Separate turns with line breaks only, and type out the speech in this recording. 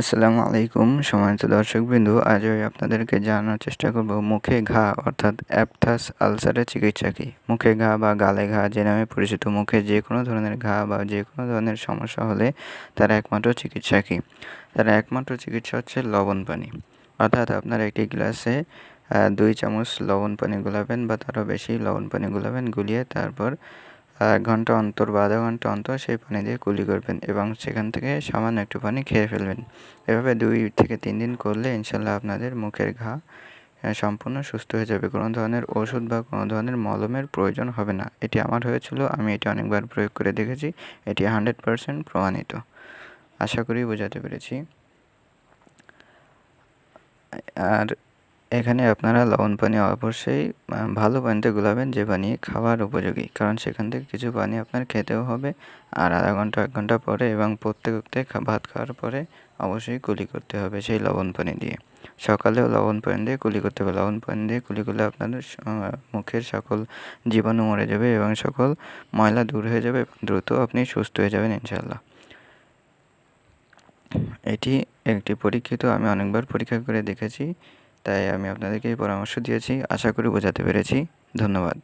আসসালামু আলাইকুম, সম্মানিত দর্শকবৃন্দ, আজ আমি আপনাদেরকে জানার চেষ্টা করব মুখে ঘা, অর্থাৎ অ্যাপথাস আলসারের চিকিৎসা কী? মুখে ঘা বা গালে ঘা যে নামে পরিচিত, মুখে যে কোনো ধরনের ঘা বা যে কোনো ধরনের সমস্যা হলে তার একমাত্র চিকিৎসা কী? তার একমাত্র চিকিৎসা হচ্ছে লবণ পানি। অর্থাৎ আপনার একটি গ্লাসে দুই চামচ লবণ পানি গুলাবেন বা তারও বেশি লবণ পানি গুলাবেন, গুলিয়ে তারপর এক ঘণ্টা অন্তর বা আধা ঘণ্টা অন্তর সেই পানি দিয়ে কুলি করবেন এবং সেখান থেকে সামান্য একটু পানি খেয়ে ফেলবেন। এভাবে দুই থেকে তিন দিন করলে ইনশাল্লাহ আপনাদের মুখের ঘা সম্পূর্ণ সুস্থ হয়ে যাবে। কোনো ধরনের ওষুধ বা কোনো ধরনের মলমের প্রয়োজন হবে না। এটি আমার হয়েছিল, আমি এটি অনেকবার প্রয়োগ করে দেখেছি। এটি হান্ড্রেড পারসেন্ট প্রমাণিত। আশা করি বোঝাতে পেরেছি। আর এখানে আপনারা লবণ পানি অবশ্যই ভালো পানিতে গুলাবেন যে পানি খাওয়ার উপযোগী। কারণ সেখান থেকে কিছু পানি আপনার খেতেও হবে, আর আধা ঘণ্টা, এক ঘণ্টা পরে এবং প্রত্যেক ভাত খাওয়ার পরে অবশ্যই কুলি করতে হবে সেই লবণ পানি দিয়ে। সকালেও লবণ পানি দিয়ে কুলি করতে হবে। লবণ পানি দিয়ে কুলি করলে আপনাদের মুখের সকল জীবাণু মরে যাবে এবং সকল ময়লা দূর হয়ে যাবে দ্রুত আপনি সুস্থ হয়ে যাবেন ইনশাল্লাহ এটি একটি পরীক্ষিত, আমি অনেকবার পরীক্ষা করে দেখেছি। তাই আমি আপনাদেরকে এই পরামর্শ দিয়েছি। আশা করি বোঝাতে পেরেছি। ধন্যবাদ।